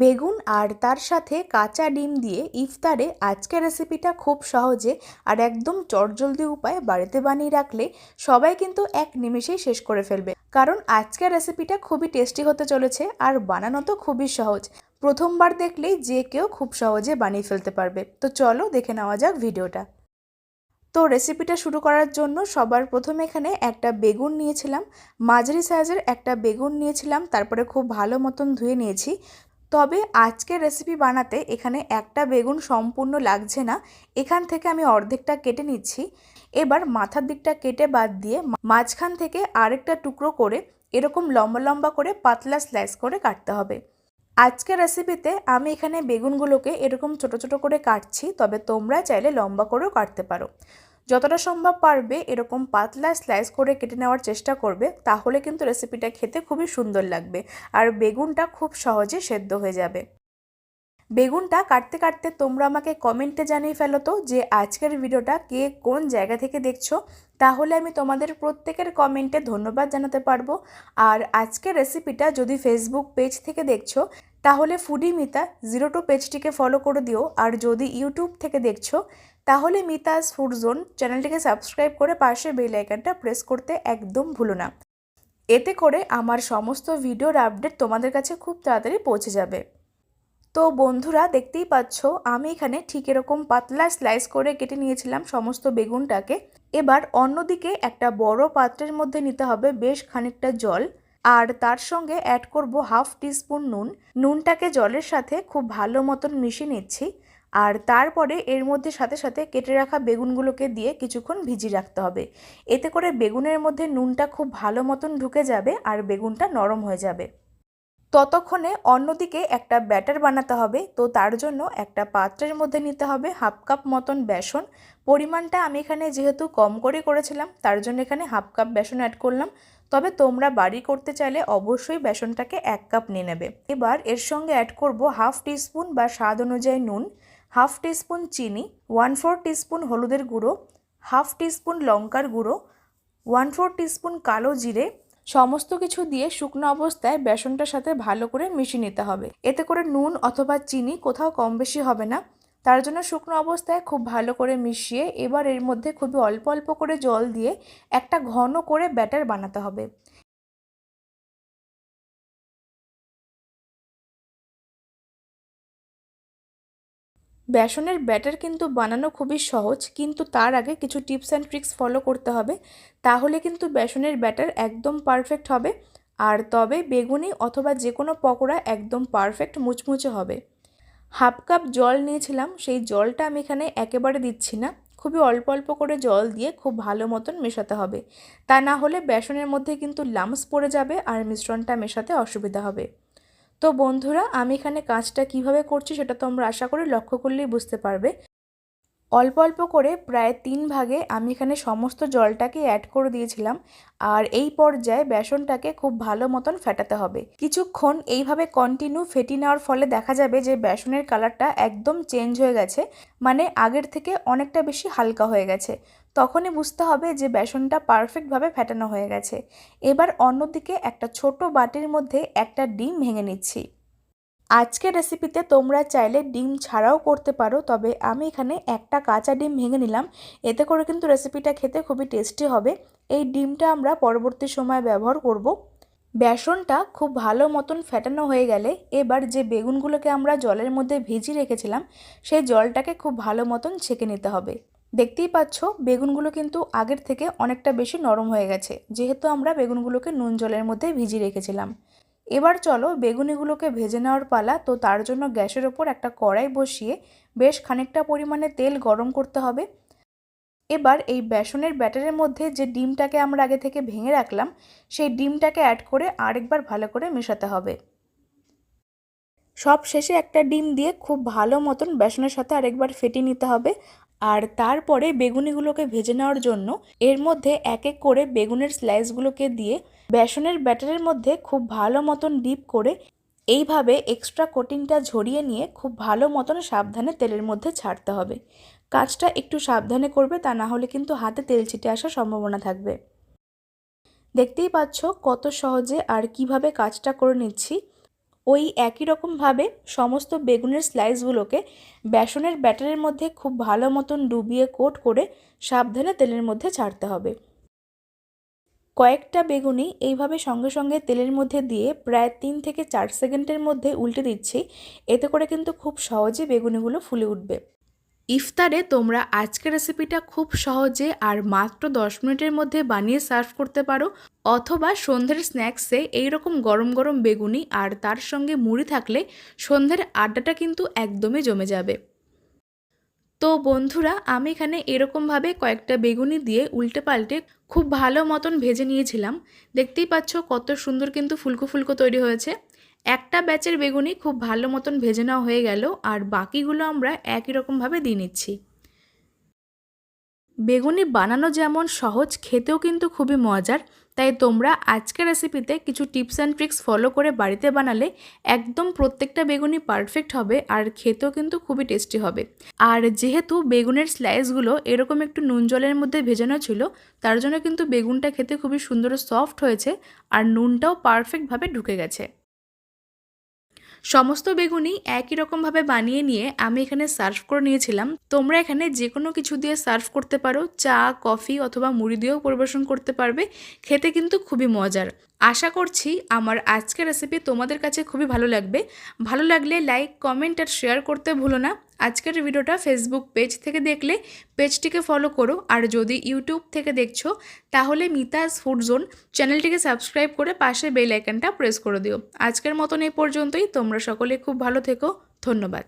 বেগুন আর তার সাথে কাঁচা ডিম দিয়ে ইফতারে আজকের রেসিপিটা খুব সহজে আর একদম চটজলদি উপায়ে বাড়িতে বানিয়ে রাখলে সবাই কিন্তু এক নিমেষেই শেষ করে ফেলবে। কারণ আজকের রেসিপিটা খুবই টেস্টি হতে চলেছে আর বানানো তো খুবই সহজ। প্রথমবার দেখলেই যে কেউ খুব সহজে বানিয়ে ফেলতে পারবে। তো চলো দেখে নেওয়া যাক ভিডিওটা। তো রেসিপিটা শুরু করার জন্য সবার প্রথমে এখানে একটা বেগুন নিয়েছিলাম। মাঝারি সাইজের একটা বেগুন নিয়েছিলাম। তারপরে খুব ভালো মতন ধুয়ে নিয়েছি। তবে আজকের রেসিপি বানাতে এখানে একটা বেগুন সম্পূর্ণ লাগছে না। এখান থেকে আমি অর্ধেকটা কেটে নিচ্ছি। এবার মাথার দিকটা কেটে বাদ দিয়ে মাঝখান থেকে আরেকটা টুকরো করে এরকম লম্বা লম্বা করে পাতলা স্লাইস করে কাটতে হবে। আজকের রেসিপিতে আমি এখানে বেগুনগুলোকে এরকম ছোট ছোট করে কাটছি, তবে তোমরা চাইলে লম্বা করেও কাটতে পারো। যতটা সম্ভব পারবে এরকম পাতলা স্লাইস করে কেটে নেওয়ার চেষ্টা করবে, তাহলে কিন্তু রেসিপিটা খেতে খুবই সুন্দর লাগবে আর বেগুনটা খুব সহজে সেদ্ধ হয়ে যাবে। বেগুনটা কাটতে কাটতে তোমরা আমাকে কমেন্টে জানিয়ে ফেলো তো যে আজকের ভিডিওটা কে কোন জায়গা থেকে দেখছ, তাহলে আমি তোমাদের প্রত্যেকের কমেন্টে ধন্যবাদ জানাতে পারব। আর আজকের রেসিপিটা যদি ফেসবুক পেজ থেকে দেখছ তাহলে ফুডি মিতা জিরো টু পেজটিকে ফলো করে দিও, আর যদি ইউটিউব থেকে দেখছ, তাহলে মিতাস ফুড জোন চ্যানেলটিকে সাবস্ক্রাইব করে পাশে বেল আইকনটা প্রেস করতে একদম ভুলো না। এতে করে আমার সমস্ত ভিডিওর আপডেট তোমাদের কাছে খুব তাড়াতাড়ি পৌঁছে যাবে। তো বন্ধুরা, দেখতেই পাচ্ছ, আমি এখানে ঠিক এরকম পাতলা স্লাইস করে কেটে নিয়েছিলাম সমস্ত বেগুনটাকে। এবার অন্যদিকে একটা বড় পাত্রের মধ্যে নিতে হবে বেশ খানিকটা জল। আর তার সঙ্গে অ্যাড করব হাফ টিস্পুন নুন। নুনটাকে জলের সাথে খুব ভালো মতন মিশিয়ে নিচ্ছি। আর তারপরে এর মধ্যে সাথে সাথে কেটে রাখা বেগুনগুলোকে দিয়ে কিছুক্ষণ ভিজিয়ে রাখতে হবে। এতে করে বেগুনের মধ্যে নুনটা খুব ভালো মতন ঢুকে যাবে আর বেগুনটা নরম হয়ে যাবে। ততক্ষণে অন্যদিকে একটা ব্যাটার বানাতে হবে। তো তার জন্য একটা পাত্রের মধ্যে নিতে হবে হাফ কাপ মতন বেসন। পরিমাণটা আমি এখানে যেহেতু কম করে করেছিলাম, তার জন্য এখানে হাফ কাপ বেসন অ্যাড করলাম। তবে তোমরা বাড়ি করতে চাইলে অবশ্যই বেসনটাকে এক কাপ নিয়ে নেবে। এবার এর সঙ্গে অ্যাড করব হাফ টিস্পুন বা স্বাদ অনুযায়ী নুন, হাফ টিস্পুন চিনি, ওয়ান ফোর টিস্পুন হলুদের গুঁড়ো, হাফ টিস্পুন লঙ্কার গুঁড়ো, ওয়ান ফোর টিস্পুন কালো জিরে সমস্ত কিছু দিয়ে শুকনো অবস্থায় বেসনটার সাথে ভালো করে মিশিয়ে নিতে হবে। এতে করে নুন অথবা চিনি কোথাও কম বেশি হবে না। তার জন্য শুকনো অবস্থায় খুব ভালো করে মিশিয়ে এবার এর মধ্যে খুবই অল্প অল্প করে জল দিয়ে একটা ঘন করে ব্যাটার বানাতে হবে। বেসনের ব্যাটার কিন্তু বানানো খুবই সহজ, কিন্তু তার আগে কিছু টিপস অ্যান্ড ট্রিক্স ফলো করতে হবে। তাহলে কিন্তু বেসনের ব্যাটার একদম পারফেক্ট হবে, আর তবে বেগুনি অথবা যে কোনো পকোড়া একদম পারফেক্ট মুচমুচে হবে। হাফ কাপ জল নিয়েছিলাম, সেই জলটা আমি এখানে একেবারে দিচ্ছি না। খুবই অল্প অল্প করে জল দিয়ে খুব ভালো মতন মেশাতে হবে। তা না হলে বেসনের মধ্যে কিন্তু লামস পড়ে যাবে, আর মিশ্রণটা মেশাতে অসুবিধা হবে। তো বন্ধুরা, আমি এখানে কাজটা কীভাবে করছি সেটা তোমরা আশা করি লক্ষ্য করলেই বুঝতে পারবে। অল্প অল্প করে প্রায় তিন ভাগে আমি এখানে সমস্ত জলটাকে অ্যাড করে দিয়েছিলাম আর এই পর্যায়ে বেসনটাকে খুব ভালো মতন ফেটাতে হবে। কিছুক্ষণ এইভাবে কন্টিনিউ ফেটি নেওয়ার ফলে দেখা যাবে যে বেসনের কালারটা একদম চেঞ্জ হয়ে গেছে মানে আগের থেকে অনেকটা বেশি হালকা হয়ে গেছে। তখনই বুঝতে হবে যে বেসনটা পারফেক্টভাবে ফেটানো হয়ে গেছে। এবার অন্যদিকে একটা ছোট বাটির মধ্যে একটা ডিম ভেঙে নিচ্ছি। আজকের রেসিপিতে তোমরা চাইলে ডিম ছাড়াও করতে পারো, তবে আমি এখানে একটা কাঁচা ডিম ভেঙে নিলাম। এতে করে কিন্তু রেসিপিটা খেতে খুবই টেস্টি হবে। এই ডিমটা আমরা পরবর্তী সময় ব্যবহার করব। বেসনটা খুব ভালো মতন ফেটানো হয়ে গেলে এবার যে বেগুনগুলোকে আমরা জলের মধ্যে ভিজিয়ে রেখেছিলাম, সেই জলটাকে খুব ভালো মতন ছেঁকে নিতে হবে। দেখতেই পাচ্ছ, বেগুনগুলো কিন্তু আগের থেকে অনেকটা বেশি নরম হয়ে গেছে। যেহেতু আমরা বেগুনগুলোকে নুন জলের মধ্যে ভিজিয়ে রেখেছিলাম। এবার চলো বেগুনিগুলোকে ভেজে নেওয়ার পালা, তো তার জন্য গ্যাসের ওপর একটা কড়াই বসিয়ে বেশ খানিকটা পরিমাণে তেল গরম করতে হবে। এবার এই বেসনের ব্যাটারের মধ্যে যে ডিমটাকে আমরা আগে থেকে ভেঙে রাখলাম, সেই ডিমটাকে অ্যাড করে আরেকবার ভালো করে মেশাতে হবে। সব শেষে একটা ডিম দিয়ে খুব ভালো মতন বেসনের সাথে আরেকবার ফেটিয়ে নিতে হবে। আর তারপরে বেগুনিগুলোকে ভেজে নেওয়ার জন্য এর মধ্যে এক এক করে বেগুনের স্লাইসগুলোকে দিয়ে বেসনের ব্যাটারের মধ্যে খুব ভালো মতন ডিপ করে এইভাবে এক্সট্রা কোটিংটা ঝরিয়ে নিয়ে খুব ভালো মতন সাবধানে তেলের মধ্যে ছাড়তে হবে। কাজটা একটু সাবধানে করবে তা না হলে কিন্তু হাতে তেল ছিটে আসার সম্ভাবনা থাকবে। দেখতেই পাচ্ছ কত সহজে আর কীভাবে কাজটা করে নিচ্ছি। ওই একই রকমভাবে সমস্ত বেগুনের স্লাইসগুলোকে বেসনের ব্যাটারের মধ্যে খুব ভালো মতন ডুবিয়ে কোট করে সাবধানে তেলের মধ্যে ছাড়তে হবে। কয়েকটা বেগুনি এইভাবে সঙ্গে সঙ্গে তেলের মধ্যে দিয়ে প্রায় তিন থেকে চার সেকেন্ডের মধ্যে উল্টে দিচ্ছি, এতে করে কিন্তু খুব সহজে বেগুনিগুলো ফুলে উঠবে। ইফতারে তোমরা আজকের রেসিপিটা খুব সহজে আর মাত্র দশ মিনিটের মধ্যে বানিয়ে সার্ভ করতে পারো, অথবা সন্ধ্যের স্ন্যাক্সে এইরকম গরম গরম বেগুনি আর তার সঙ্গে মুড়ি থাকলে সন্ধ্যের আড্ডাটা কিন্তু একদমই জমে যাবে। তো বন্ধুরা, আমি এখানে এরকমভাবে কয়েকটা বেগুনি দিয়ে উল্টে পাল্টে খুব ভালো মতন ভেজে নিয়েছিলাম। দেখতেই পাচ্ছ কত সুন্দর কিন্তু ফুলকো ফুলকো তৈরি হয়েছে। একটা ব্যাচের বেগুনি খুব ভালো মতন ভেজে নেওয়া হয়ে গেল, আর বাকিগুলো আমরা একই রকমভাবে দিয়ে নিচ্ছি। বেগুনি বানানো যেমন সহজ, খেতেও কিন্তু খুবই মজার। তাই তোমরা আজকের রেসিপিতে কিছু টিপস অ্যান্ড ট্রিক্স ফলো করে বাড়িতে বানালে একদম প্রত্যেকটা বেগুনি পারফেক্ট হবে আর খেতেও কিন্তু খুবই টেস্টি হবে। আর যেহেতু বেগুনের স্লাইসগুলো এরকম একটু নুন জলের মধ্যে ভেজানো ছিল, তার জন্য কিন্তু বেগুনটা খেতে খুবই সুন্দর সফট হয়েছে, আর নুনটাও পারফেক্টভাবে ঢুকে গেছে। সমস্ত বেগুনি একই রকমভাবে বানিয়ে নিয়ে আমি এখানে সার্ভ করে নিয়েছিলাম। তোমরা এখানে যে কোনো কিছু দিয়ে সার্ভ করতে পারো। চা, কফি অথবা মুড়ি দিয়েও পরিবেশন করতে পারবে। খেতে কিন্তু খুবই মজার। আশা করছি আমার আজকের রেসিপি তোমাদের কাছে খুবই ভালো লাগবে। ভালো লাগলে লাইক কমেন্ট আর শেয়ার করতে ভুলো না। আজকের ভিডিওটা ফেসবুক পেজ থেকে দেখলে পেজটিকে ফলো করো। আর যদি ইউটিউব থেকে দেখছ, তাহলে মিতাস ফুড জোন চ্যানেলটিকে সাবস্ক্রাইব করে পাশে বেল আইকনটা প্রেস করে দিও। আজকের মতন এই পর্যন্তই। তোমরা সকলে খুব ভালো থেকো। ধন্যবাদ।